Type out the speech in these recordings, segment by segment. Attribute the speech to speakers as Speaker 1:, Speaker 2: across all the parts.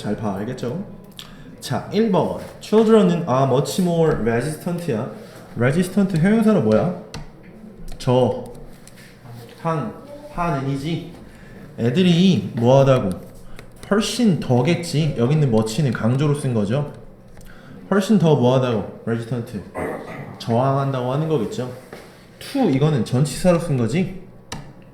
Speaker 1: 잘 봐, 알겠죠? 자, 1번. Children은 are much more resistant야. resistant 형용사는 뭐야? 저, 한, 한은이지. 애들이 뭐하다고? 훨씬 더겠지. 여기 있는 much는 강조로 쓴 거죠. 훨씬 더 뭐하다고? resistant. 저항한다고 하는 거겠죠. to 이거는 전치사로 쓴 거지.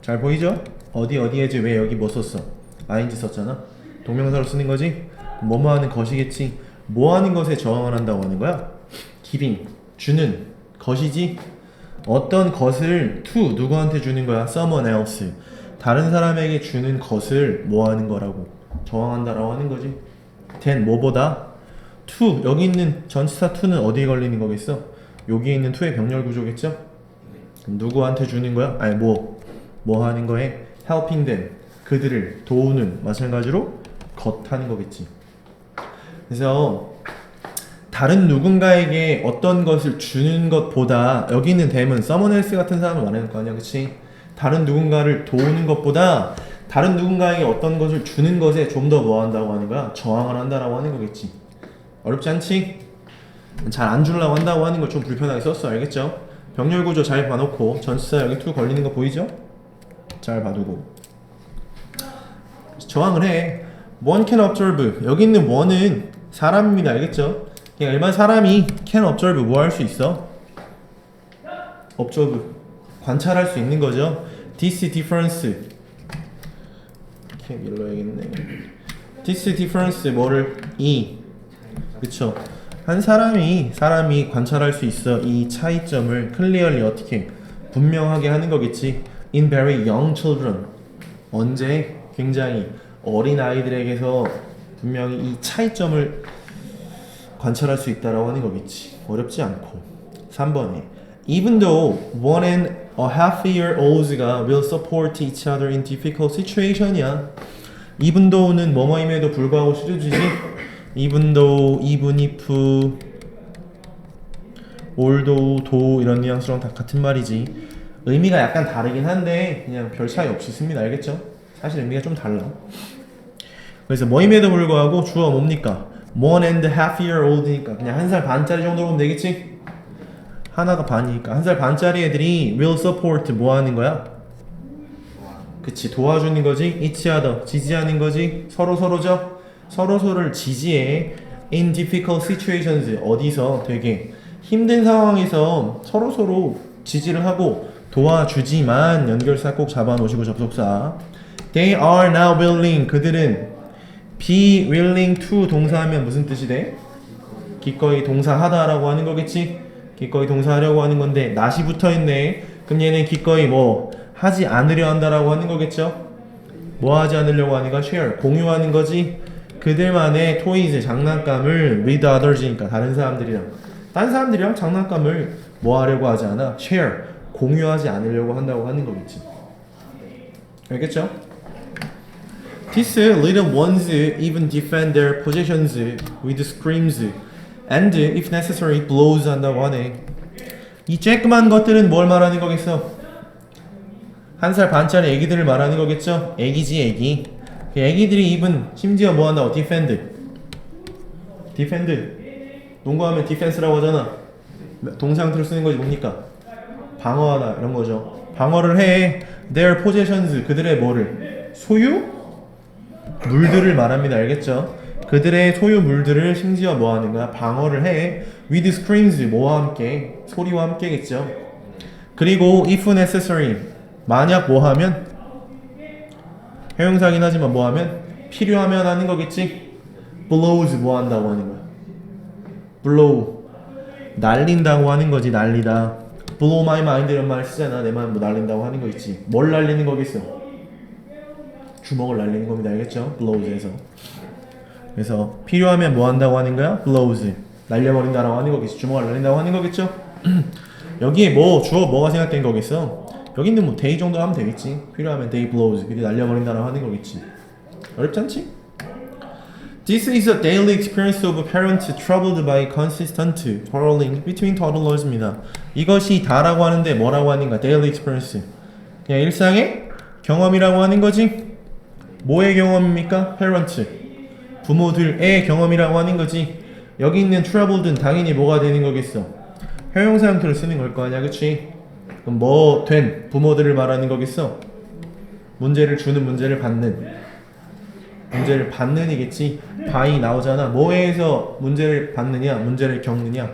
Speaker 1: 잘 보이죠? 어디 어디에지 왜 여기 뭐 썼어? ing 썼잖아. 동명사로 쓰는 거지. 뭐뭐 하는 것이겠지. 뭐 하는 것에 저항을 한다고 하는 거야? giving 주는 것이지. 어떤 것을 to 누구한테 주는 거야? someone else 다른 사람에게 주는 것을 뭐 하는 거라고 저항한다라고 하는 거지. then 뭐보다 to 여기 있는 전치사 to는 어디에 걸리는 거겠어? 여기 있는 to의 병렬 구조겠죠? 누구한테 주는 거야? 아니 뭐, 뭐 하는 거에 helping them 그들을 도우는 마찬가지로 것 하는 거겠지. 그래서 다른 누군가에게 어떤 것을 주는 것보다 여기 있는 댐은 else 같은 사람을 말하는 거 아니야, 그렇지? 다른 누군가를 도우는 것보다 다른 누군가에게 어떤 것을 주는 것에 좀 더 뭐 한다고 하는 거야? 저항을 한다라고 하는 거겠지. 어렵지 않지? 잘 안 주려고 한다고 하는 걸 좀 불편하게 썼어, 알겠죠? 병렬 구조 잘 봐놓고 전치사 여기 투 걸리는 거 보이죠? 잘 봐두고 저항을 해. One can observe. 여기 있는 one은 사람입니다, 알겠죠? 그냥 일반 사람이 can observe 뭐 할 수 있어? observe 관찰할 수 있는 거죠. This difference. 이렇게 밀러야겠네. This difference 뭐를 이 그쵸? 한 사람이 사람이 관찰할 수 있어 이 차이점을 clearly 어떻게 분명하게 하는 거겠지. In very young children. 언제 굉장히 어린 아이들에게서 분명히 이 차이점을 관찰할 수 있다라고 하는 거겠지. 어렵지 않고. 3번에 Even though one and a half year olds가 will support each other in difficult situation이야. even though는 뭐뭐임에도 불구하고 실어주지. even though, even if, although, though 이런 뉘앙스랑 다 같은 말이지. 의미가 약간 다르긴 한데 그냥 별 차이 없이 씁니다. 알겠죠? 사실 의미가 좀 달라. 그래서 뭐임에도 불구하고 주어 뭡니까? one and half year old니까 그냥 한 살 반짜리 정도로 보면 되겠지? 하나가 반이니까 한 살 반짜리 애들이 will support 뭐 하는 거야? 그치 도와주는 거지? each other 지지하는 거지? 서로 서로죠? 서로 서로를 지지해. In difficult situations 어디서? 되게 힘든 상황에서 서로 서로 지지를 하고 도와주지만 연결사 꼭 잡아놓으시고 접속사. They are now willing. 그들은 be willing to 동사하면 무슨 뜻이 돼? 기꺼이 동사하다라고 하는 거겠지? 기꺼이 동사하려고 하는 건데 낫이 붙어 있네. 그럼 얘는 기꺼이 뭐 하지 않으려 한다라고 하는 거겠죠? 뭐 하지 않으려고 하니까 share 공유하는 거지. 그들만의 토이즈 장난감을 with others니까 다른 사람들이랑 다른 사람들이랑 장난감을 뭐 하려고 하지 않아? share 공유하지 않으려고 한다고 하는 거겠지. 알겠죠? These little ones even defend their positions with screams and if necessary blows 한다고 하네. 이 쬐끄만 것들은 뭘 말하는 거겠어? 한 살 반짜리 애기들을 말하는 거겠죠? 애기지 애기. 그 애기들이 입은 심지어 뭐 한다고? defend. defend. 농구하면 defense라고 하잖아. 동사형태로 쓰는 것이 뭡니까? 방어하다 이런 거죠. 방어를 해. their possessions 그들의 뭐를 소유? 물들을 말합니다. 알겠죠? 그들의 소유 물들을 심지어 뭐 하는 거야? 방어를 해. with screams 뭐와 함께? 소리와 함께겠죠. 그리고 if necessary 만약 뭐 하면 형용사긴 하지만 뭐 하면 필요하면 하는 거겠지. blows 뭐 한다고 하는 거야. blow 날린다고 하는 거지 날리다. blow my mind 이런 말 쓰잖아. 내 마음 뭐 날린다고 하는 거 있지. 뭘 날리는 거겠어? 주먹을 날리는 겁니다. 알겠죠? blows에서. 그래서 필요하면 뭐 한다고 하는 거야? blows. 날려버린다라고 하는 거겠지. 주먹을 날린다고 하는 거겠죠? 여기에 뭐 주어 뭐가 생각된 거겠어? 여기 있는 뭐 day 정도 하면 되겠지. 필요하면 day blows. 그게 날려버린다라고 하는 거겠지. 어렵지 않지? This is a daily experience of a parent troubled by consistent quarreling between toddlers입니다. 이것이 다라고 하는데 뭐라고 하는가? daily experience. 그냥 일상의 경험이라고 하는 거지. 뭐의 경험입니까? parent. 부모들의 경험이라고 하는 거지. 여기 있는 troubled는 당연히 뭐가 되는 거겠어? 형용사 형태로 쓰는 걸 거 아니야, 그치? 그럼 뭐 된 부모들을 말하는 거겠어? 문제를 주는 문제를 받는 문제를 받는이겠지. 바이 나오잖아. 뭐에서 문제를 받느냐, 문제를 겪느냐.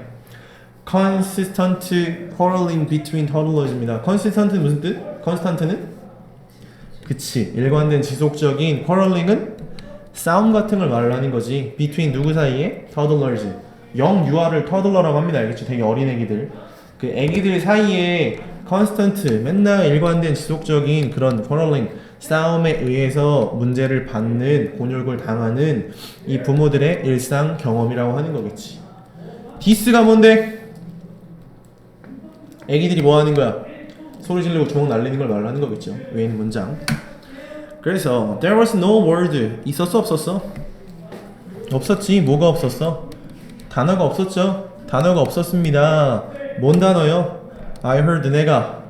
Speaker 1: consistent quarreling between toddlers입니다. consistent는 무슨 뜻? constant는? 그치. 일관된 지속적인 quarreling은 싸움 같은 걸 말하는 거지. between 누구 사이에? toddlers. 영 유아를 toddler라고 합니다. 알겠죠? 되게 어린 애기들. 그 애기들 사이에 constant 맨날 일관된 지속적인 그런 quarreling 싸움에 의해서 문제를 받는 곤욕을 당하는 이 부모들의 일상 경험이라고 하는 거겠지. 디스가 뭔데? 애기들이 뭐 하는 거야? 소리 지르고 주먹 날리는 걸 말하는 거겠죠. 외인 문장. 그래서 there was no word 있었어 없었어? 없었지. 뭐가 없었어? 단어가 없었죠. 단어가 없었습니다. 뭔 단어요? I heard 내가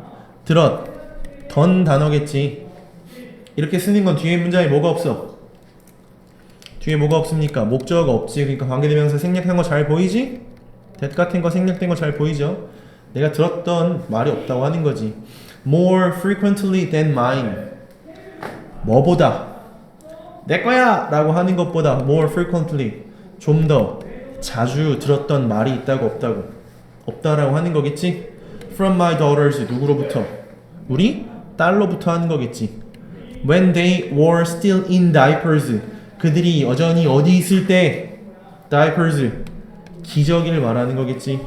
Speaker 1: 들었 던 단어겠지. 이렇게 쓰는 건 뒤에 문장에 뭐가 없어? 뒤에 뭐가 없습니까? 목적어가 없지. 그러니까 관계대명사 생략한 거 잘 보이지? that 같은 거 생략된 거 잘 보이죠? 내가 들었던 말이 없다고 하는 거지. More frequently than mine. 뭐보다 내 거야! 라고 하는 것보다 more frequently 좀 더 자주 들었던 말이 있다고 없다고 없다라고 하는 거겠지? From my daughters 누구로부터? 우리 딸로부터 하는 거겠지. When they were still in diapers 그들이 여전히 어디 있을 때 diapers 기저귀를 말하는 거겠지.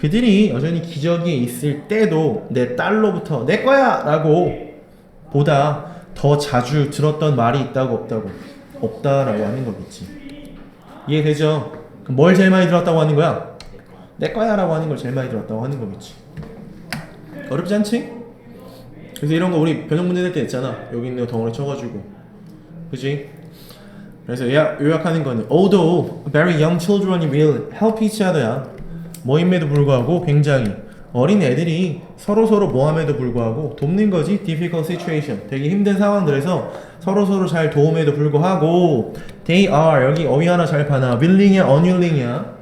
Speaker 1: 그들이 여전히 기저귀에 있을 때도 내 딸로부터 내 거야! 라고 보다 더 자주 들었던 말이 있다고 없다고 없다라고 하는 거겠지 이해되죠? 뭘 제일 많이 들었다고 하는 거야? 내 거야 라고 하는 걸 제일 많이 들었다고 하는 거겠지 어렵지 않지? 그래서 이런 거 우리 변형 문제 낼 때 있잖아 여기 있는 거 덩어리 쳐가지고 그지? 그래서 요약, 요약하는 거는 Although very young children will help each other야 뭐임에도 불구하고 굉장히 어린 애들이 서로 서로 뭐함에도 불구하고 돕는 거지 difficult situation. 되게 힘든 상황들에서 서로 서로 잘 도움에도 불구하고 they are 여기 어휘 하나 잘 봐놔 willing이야 unwilling이야?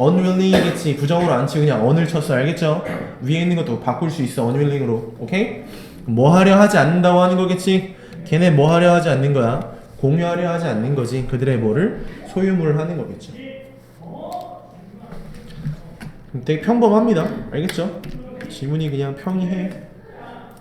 Speaker 1: unwilling이겠지. 부정으로 안 치고 그냥 un을 쳤어. 알겠죠? 위에 있는 것도 바꿀 수 있어 unwilling으로. 오케이? 뭐 하려 하지 않는다고 하는 거겠지? 걔네 뭐 하려 하지 않는 거야? 공유하려 하지 않는 거지. 그들의 뭐를? 소유물을 하는 거겠죠 되게 평범합니다. 알겠죠? 지문이 그냥 평이해.